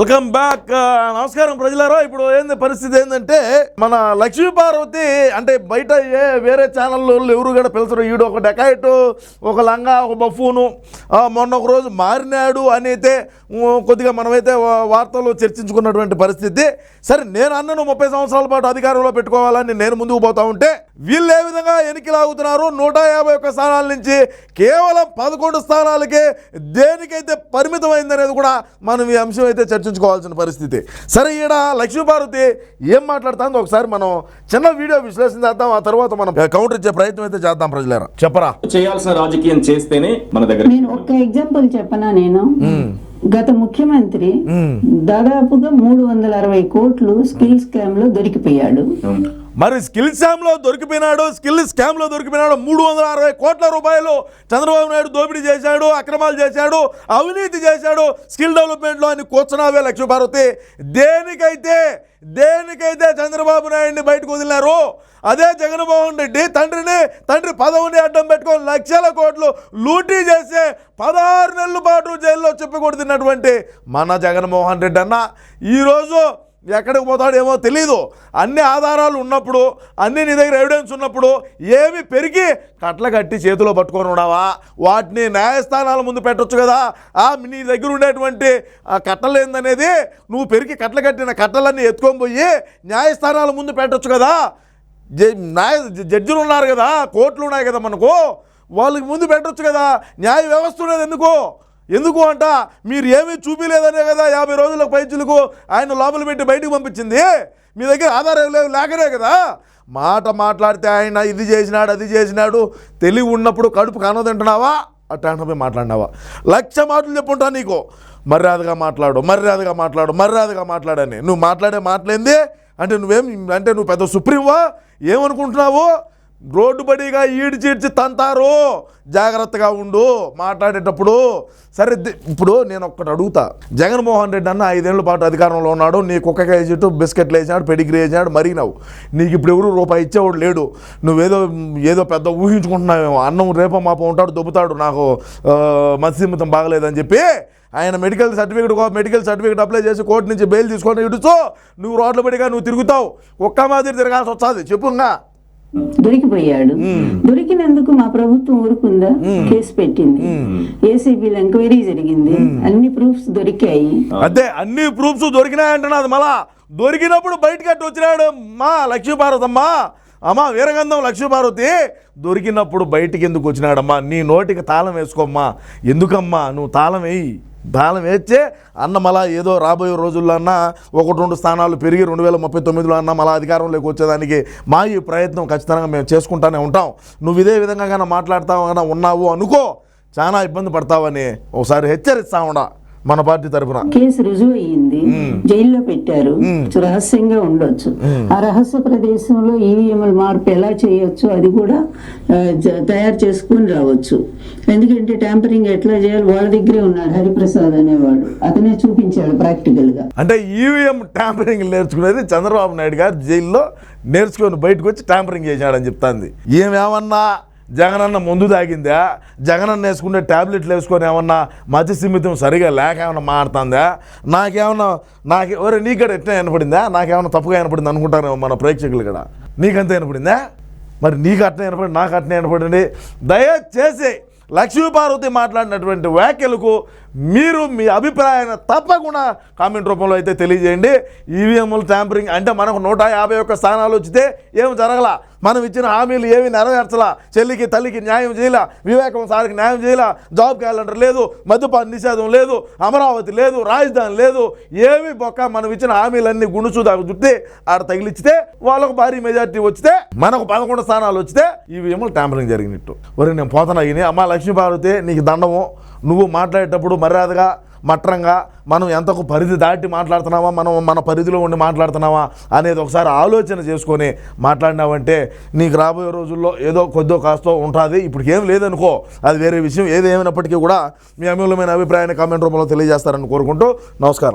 Welcome back నమస్కారం ప్రజలారా. ఇప్పుడు ఏంది పరిస్థితి ఏంటంటే మన లక్ష్మీ పార్వతి అంటే బయట ఏ వేరే ఛానల్లో ఎవరు కూడా పిలుచరు. ఈడు ఒక డెకాయిట్ ఒక లంగా ఒక బఫూను. మొన్న ఒక రోజు మారినాడు అని అయితే కొద్దిగా మనమైతే వార్తలు వార్తల్లో చర్చించుకున్నటువంటి పరిస్థితి. సరే నేను అన్నను ముప్పై సంవత్సరాల పాటు అధికారంలో పెట్టుకోవాలని నేను ముందుకు పోతా ఉంటే వీళ్ళు ఏ విధంగా ఎనికి లాగుతున్నారు నూట యాభై ఒక్క స్థానాల నుంచి కేవలం పదకొండు స్థానాలకే దేనికైతే పరిమితమైందనేది కూడా మనం ఈ అంశం అయితే చర్చించుకోవాల్సిన పరిస్థితి. సరే ఈడ లక్ష్మీపార్వతి ఏం మాట్లాడుతుందో ఒకసారి మనం చిన్న వీడియో విశ్లేషణ చేద్దాం ఆ తర్వాత మనం కౌంటర్ ఇచ్చే ప్రయత్నం అయితే చేద్దాం ప్రజలారా. చెప్పరా? చేయాల్సిన రాజకీయం చేస్తేనే మన దగ్గర నేను ఒక్క ఎగ్జాంపుల్ చెప్పనా నేను? గత ముఖ్యమంత్రి దాదాపుగా మూడు వందల అరవై కోట్లు స్కిల్ స్కామ్లో దొరికిపోయాడు మరి స్కిల్ స్కామ్లో దొరికిపోయినాడు స్కిల్ స్కామ్లో దొరికిపోయినాడు మూడు వందల అరవై కోట్ల రూపాయలు చంద్రబాబు నాయుడు దోపిడీ చేశాడు అక్రమాలు చేశాడు అవినీతి చేశాడు స్కిల్ డెవలప్మెంట్లో అని కూర్చున్నావే లక్ష్మీపార్వతి. దేనికైతే దేనికైతే చంద్రబాబు నాయుడిని బయటకు వదిలినారు అదే జగన్మోహన్ రెడ్డి తండ్రిని తండ్రి పదవిని అడ్డం పెట్టుకొని లక్షల కోట్లు లూటీ చేసే పదహారు నెలల పాటు జైల్లో చెప్పకూడదున్నటువంటి మన జగన్మోహన్ రెడ్డి అన్న. ఈరోజు ఎక్కడికి పోతాడేమో తెలీదు. అన్ని ఆధారాలు ఉన్నప్పుడు అన్ని నీ దగ్గర ఎవిడెన్స్ ఉన్నప్పుడు ఏమి పెరిగి కట్ల కట్టి చేతిలో పట్టుకొని ఉన్నావా వాటిని న్యాయస్థానాల ముందు పెట్టొచ్చు కదా? ఆ నీ దగ్గర ఉండేటువంటి ఆ కట్టలు ఏందనేది నువ్వు పెరిగి కట్టలు కట్టిన కట్టలన్నీ ఎత్తుకొని పోయి న్యాయస్థానాల ముందు పెట్టొచ్చు కదా? న్యాయ జడ్జిలు ఉన్నారు కదా? కోర్టులు ఉన్నాయి కదా మనకు? వాళ్ళకి ముందు పెట్టొచ్చు కదా? న్యాయ వ్యవస్థ ఉండేది ఎందుకు? ఎందుకు అంట? మీరు ఏమీ చూపించలేదనే కదా యాభై రోజుల పైచులకు ఆయన లోపల పెట్టి బయటకు పంపించింది. మీ దగ్గర ఆధారం లేవు లేకనే కదా. మాట మాట్లాడితే ఆయన ఇది చేసినాడు అది చేసినాడు. తెలివి ఉన్నప్పుడు కడుపు కనదంటున్నావా అట్లాంటివి మాట్లాడినావా? లక్ష మాటలు చెప్పుంటా నీకు. మర్యాదగా మాట్లాడు మర్యాదగా మాట్లాడు మర్యాదగా మాట్లాడని. నువ్వు మాట్లాడే మాట్లాడింది అంటే నువ్వేం అంటే నువ్వు పెద్ద సుప్రీంవా? ఏమనుకుంటున్నావు? రోడ్డు బడిగా ఈడి తంతారు జాగ్రత్తగా ఉండు మాట్లాడేటప్పుడు. సరే ఇప్పుడు నేను ఒక్కటి అడుగుతా. జగన్మోహన్ రెడ్డి అన్న ఐదేళ్ళ పాటు అధికారంలో ఉన్నాడు నీ కుక్కకాయ చెట్టు బిస్కెట్లు వేసినాడు పెడిగ్రీ వేసినాడు మరిగినావు. నీకు ఇప్పుడు ఎవరు రూపాయి ఇచ్చేవాడు లేడు. నువ్వేదో ఏదో పెద్ద ఊహించుకుంటున్నావేమో. అన్నం రేపో మాపో ఉంటాడు దొబ్బుతాడు నాకు మత్స్యమితం బాగలేదని చెప్పి ఆయన medical certificate medical certificate apply చేసి కోర్టు నుంచి బెయిల్ తీసుకొని ఇడుచు. నువ్వు రోడ్ల పడిగా నువ్వు తిరుగుతావు. ఒక్క మాదిరి తిరగాల్సి వస్తుంది. చెప్పుగా. దొరికిపోయాడు. దొరికినందుకు మా ప్రభుత్వం ఊరుకుందా? కేసు పెట్టింది. ఏసీబీలో ఎంక్వైరీ జరిగింది. అన్ని ప్రూఫ్స్ దొరికాయి. అదే అన్ని ప్రూఫ్స్ దొరికినాయంటున్నది మళ్ళా. దొరికినప్పుడు బయటకి అట్టు వచ్చినాడు మా లక్ష్మీపార్వతమ్మ. అమ్మా వీరగంధం లక్ష్మీపార్వతి. దొరికినప్పుడు బయటికి ఎందుకు వచ్చినాడమ్మా? నీ నోటికి తాళం వేసుకోమ్మా. ఎందుకమ్మా? నువ్వు తాళం వేయి. తాళం వేస్తే అన్న మళ్ళా ఏదో రాబోయే రోజుల్లో అన్న ఒకటి రెండు స్థానాలు పెరిగి రెండు వేల ముప్పై తొమ్మిదిలో అన్న మళ్ళా అధికారంలోకి వచ్చేదానికి మా ఈ ప్రయత్నం ఖచ్చితంగా మేము చేసుకుంటానే ఉంటాం. నువ్వు ఇదే విధంగా కానీ మాట్లాడతావు కానీ ఉన్నావు అనుకో చాలా ఇబ్బంది పడతావని ఒకసారి హెచ్చరిస్తా ఉండా. మన పార్టీ తరఫున కేసు రుజువు అయ్యింది జైల్లో పెట్టారు. రహస్యంగా ఉండొచ్చు. ఆ రహస్య ప్రదేశంలో ఈవీఎంల మార్పు ఎలా చేయొచ్చు అది కూడా తయారు చేసుకుని రావచ్చు. ఎందుకంటే ట్యాంపరింగ్ ఎట్లా చేయాలి? వాళ్ళ దగ్గరే ఉన్నాడు హరిప్రసాద్ అనేవాడు. అతనే చూపించాడు ప్రాక్టికల్గా అంటే ఈవీఎం ట్యాంపరింగ్ నేర్చుకునేది చంద్రబాబు నాయుడు గారు జైల్లో నేర్చుకొని బయటకు వచ్చి ట్యాంపరింగ్ చేశాడని చెప్తాంది. ఏమేమన్నా జగనన్న ముందు తాగిందా? జగనన్న వేసుకునే ట్యాబ్లెట్లు వేసుకొని ఏమన్నా మతి సిమితం సరిగా లేక ఏమన్నా మాడుతుందా నాకేమన్నా నాకు ఒరే నీ కూడా ఎట్లా వినపడిందా? నాకేమన్నా తప్పుగా వినపడింది అనుకుంటారేమో మన ప్రేక్షకులు కూడా నీకంతా వినపడిందా? మరి నీకు అట్నే వినపడి నాకు అట్నే వినపడండి దయచేసి లక్ష్మీపార్వతి మాట్లాడినటువంటి వ్యాఖ్యలకు మీరు మీ అభిప్రాయాన్ని తప్పకుండా కామెంట్ రూపంలో అయితే తెలియజేయండి. ఈవీఎంలు ట్యాంపరింగ్ అంటే మనకు నూట యాభై ఒక్క స్థానాలు వచ్చితే ఏం జరగల? మనం ఇచ్చిన హామీలు ఏమి నెరవేర్చలా? చెల్లికి తల్లికి న్యాయం చేయాల? వివేకం సార్కి న్యాయం చేయాల? జాబ్ క్యాలెండర్ లేదు మద్యపాన నిషేధం లేదు అమరావతి లేదు రాజధాని లేదు ఏమి బొక్క మనం ఇచ్చిన హామీలన్నీ గుణుచు దాకా చుట్టి ఆడ తగిలిచ్చితే వాళ్ళకు భారీ మెజార్టీ వచ్చితే మనకు పదకొండు స్థానాలు వచ్చితే ఈవీఎంలు ట్యాంపరింగ్ జరిగినట్టు. ఒరే నేను పోతాను అమ్మ లక్ష్మీపార్వతి నీకు దండము. నువ్వు మాట్లాడేటప్పుడు మర్యాదగా మట్రంగా మనం ఎంతకు పరిధి దాటి మాట్లాడుతున్నావా మనం మన పరిధిలో ఉండి మాట్లాడుతున్నావా అనేది ఒకసారి ఆలోచన చేసుకొని మాట్లాడినావంటే నీకు రాబోయే రోజుల్లో ఏదో కొద్దో కాస్తో ఉంటుంది. ఇప్పుడు ఏం లేదనుకో అది వేరే విషయం. ఏది ఏమైనప్పటికీ కూడా మీ అమూల్యమైన అభిప్రాయాన్ని కామెంట్ రూపంలో తెలియజేస్తారని కోరుకుంటూ నమస్కారం.